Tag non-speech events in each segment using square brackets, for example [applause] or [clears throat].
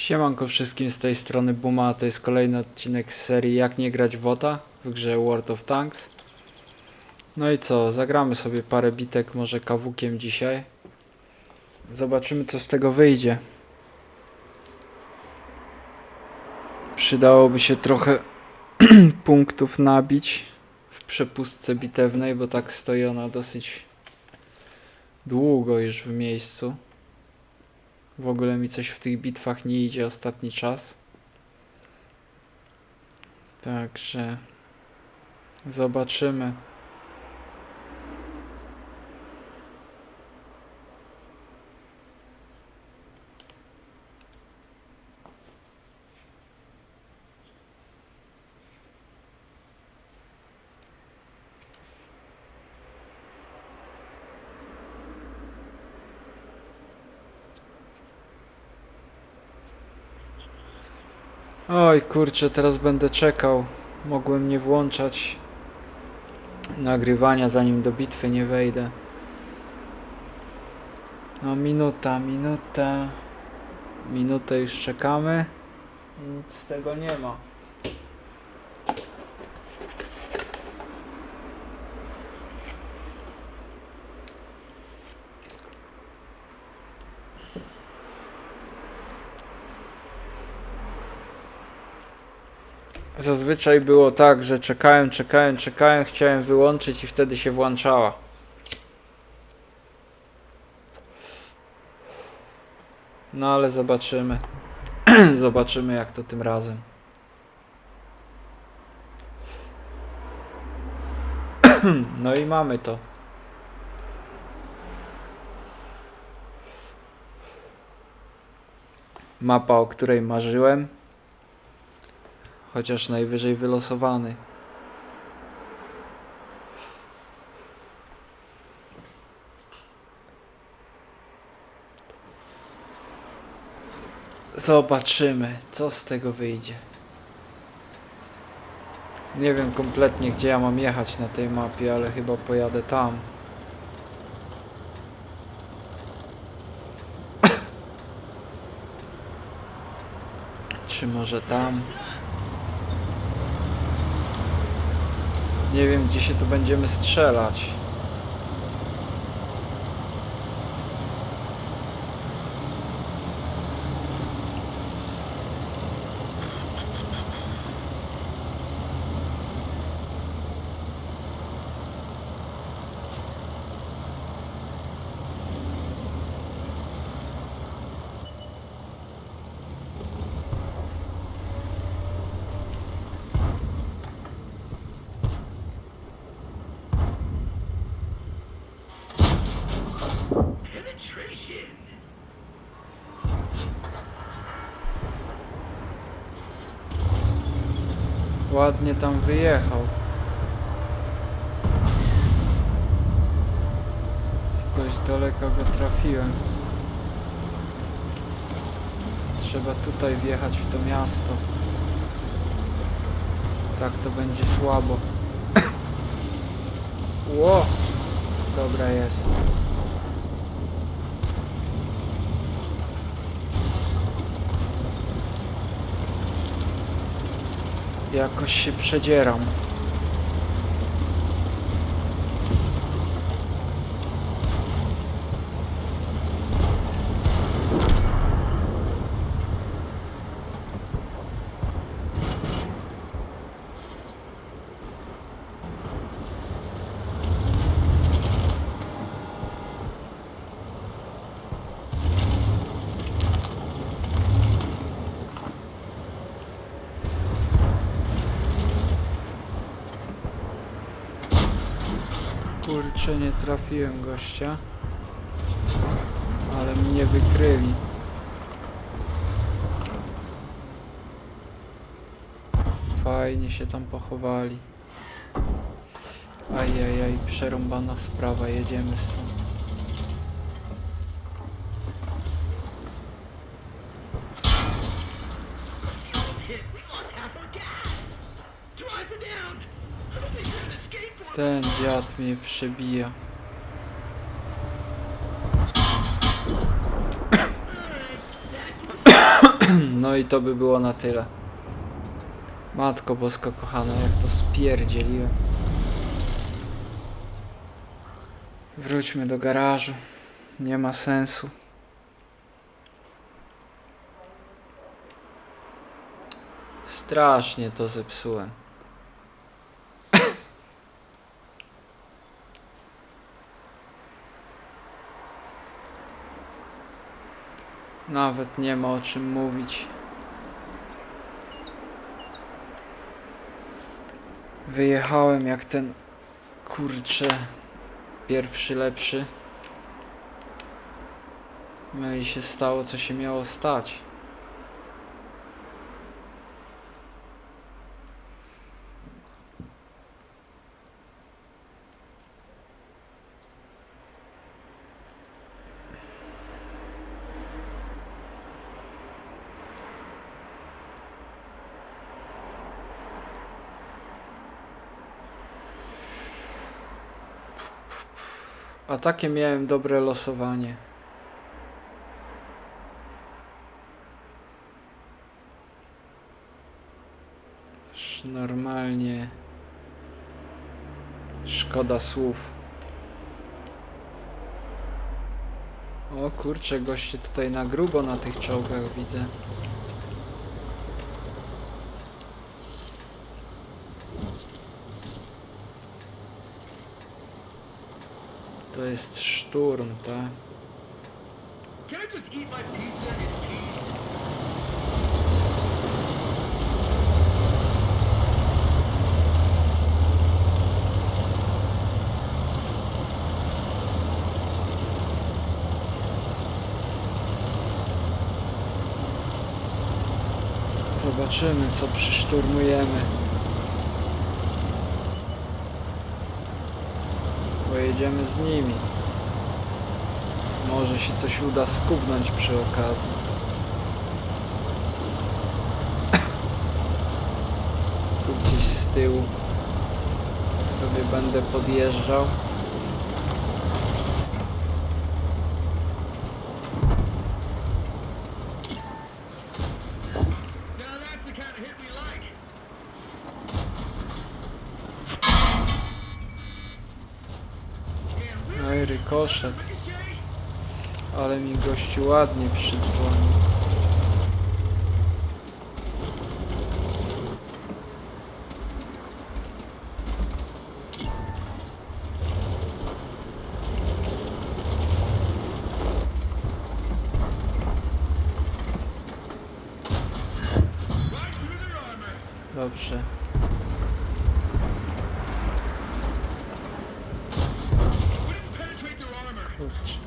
Siemanko wszystkim z tej strony Buma, to jest kolejny odcinek z serii Jak nie grać WOTA w grze World of Tanks. No i co, zagramy sobie parę bitek może kawukiem dzisiaj. Zobaczymy co z tego wyjdzie. Przydałoby się trochę [clears throat] punktów nabić w przepustce bitewnej, bo tak stoi ona dosyć długo już w miejscu. W ogóle mi coś w tych bitwach nie idzie ostatni czas. Także zobaczymy. Oj kurczę, teraz będę czekał. Mogłem nie włączać nagrywania zanim do bitwy nie wejdę. No minuta, minuta. Minutę już czekamy. Nic z tego nie ma. Zazwyczaj było tak, że czekałem, czekałem, czekałem, chciałem wyłączyć i wtedy się włączała. No ale zobaczymy. [clears throat] zobaczymy jak to tym razem. [clears throat] no i mamy to. Mapa, o której marzyłem. Chociaż najwyżej wylosowany. Zobaczymy, co z tego wyjdzie. Nie wiem kompletnie, gdzie ja mam jechać na tej mapie, ale chyba pojadę tam. Czy może tam? Nie wiem, gdzie się tu będziemy strzelać. Ładnie tam wyjechał. Dość daleko go trafiłem. Trzeba tutaj wjechać w to miasto. Tak to będzie słabo. [coughs] Ło! Dobra jest. Jakoś się przedzieram. Kurczę, nie trafiłem gościa. Ale mnie wykryli. Fajnie się tam pochowali. Ajajaj, przerąbana sprawa, jedziemy stąd. Ten dziad mnie przebija. [coughs] No i to by było na tyle. Matko Bosko kochana, jak to spierdzieliłem. Wróćmy do garażu. Nie ma sensu. Strasznie to zepsułem. Nawet nie ma o czym mówić. Wyjechałem jak ten kurcze pierwszy lepszy. No i się stało co się miało stać. Takie miałem dobre losowanie. Normalnie. Szkoda słów. O kurczę, goście tutaj na grubo na tych czołgach widzę. To jest szturm, tak? Zobaczymy, co przyszturmujemy. Pojedziemy z nimi. Może się coś uda skubnąć przy okazji. Tu gdzieś z tyłu sobie będę podjeżdżał. Oj, rykoszet. Ale mi gościu ładnie przydzwonił. Kurczę.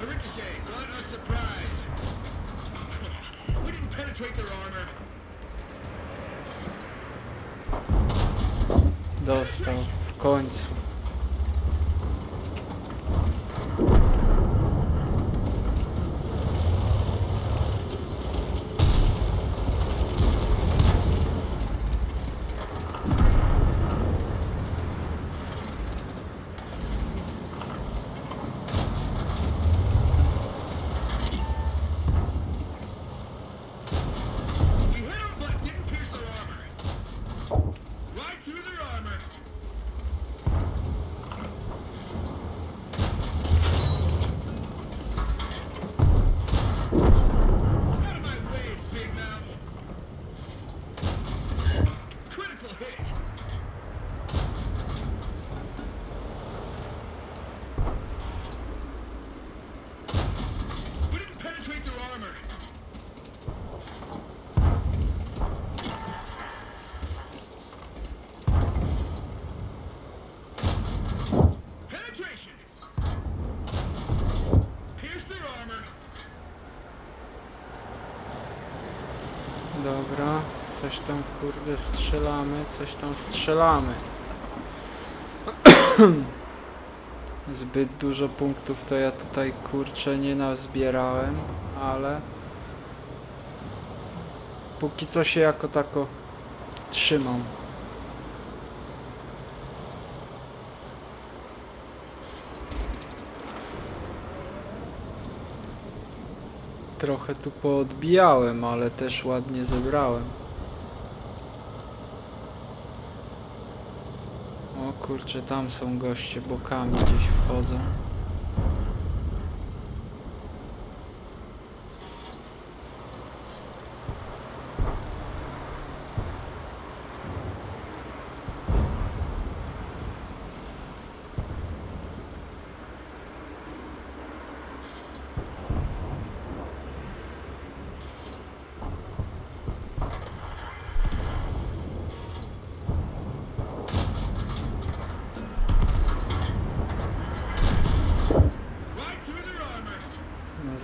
Ricochet! Surprise. Dostał w końcu. Coś tam kurde strzelamy, coś tam strzelamy. [clears throat] Zbyt dużo punktów to ja tutaj kurczę nie nazbierałem, ale póki co się jako tako trzymam. Trochę tu poodbijałem, ale też ładnie zebrałem. Kurczę, tam są goście bokami gdzieś wchodzą.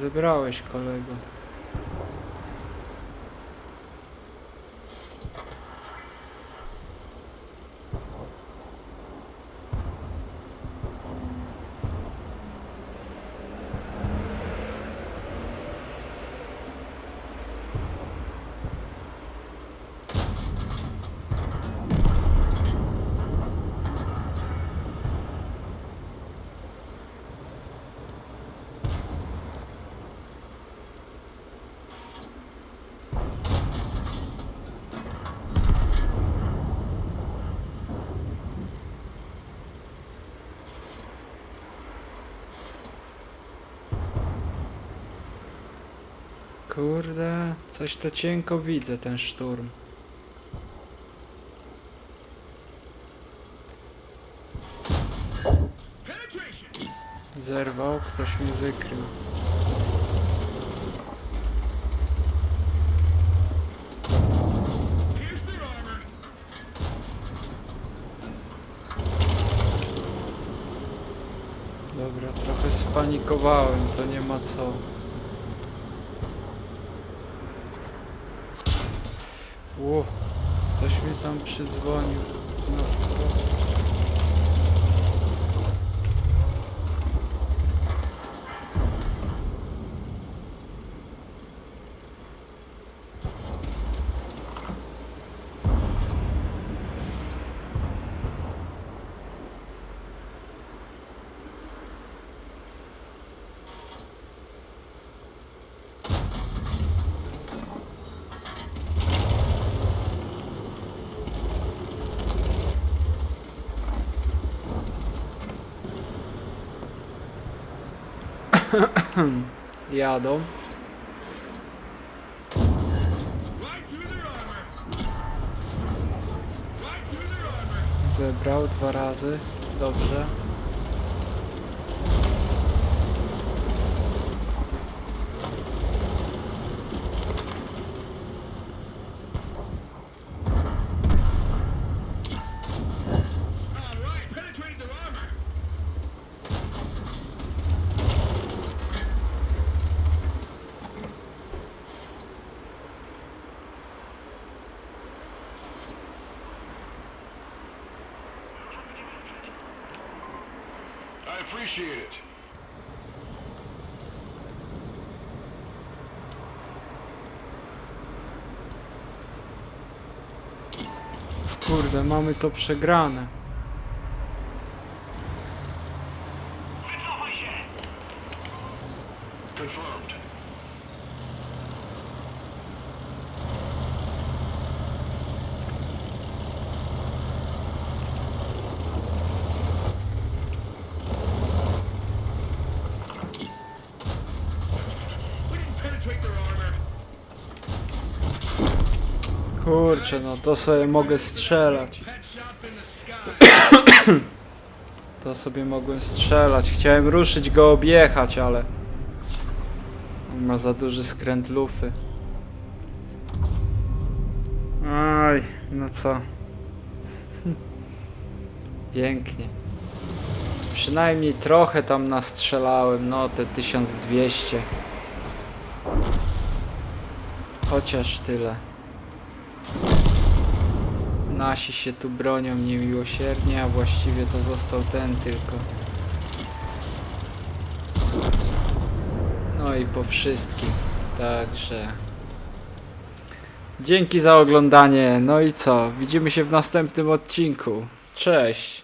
Zebrałeś kolego. Kurde, coś to cienko widzę ten szturm. Zerwał, ktoś mi wykrył. Dobra, trochę spanikowałem, to nie ma co. Ło, ktoś mnie tam przyzwonił. No wprost. [clears throat] armor. Zebrał dwa razy. Dobrze. Appreciate it. Kurde, mamy to przegrane. Kurczę, no to sobie mogę strzelać. To sobie mogłem strzelać. Chciałem ruszyć go objechać, ale... On ma za duży skręt lufy. Aj, no co. [laughs] Pięknie. Przynajmniej trochę tam nastrzelałem, no te 1200. Chociaż tyle. Nasi się tu bronią niemiłosiernie, a właściwie to został ten tylko. No i po wszystkim. Także. Dzięki za oglądanie. No i co? Widzimy się w następnym odcinku. Cześć.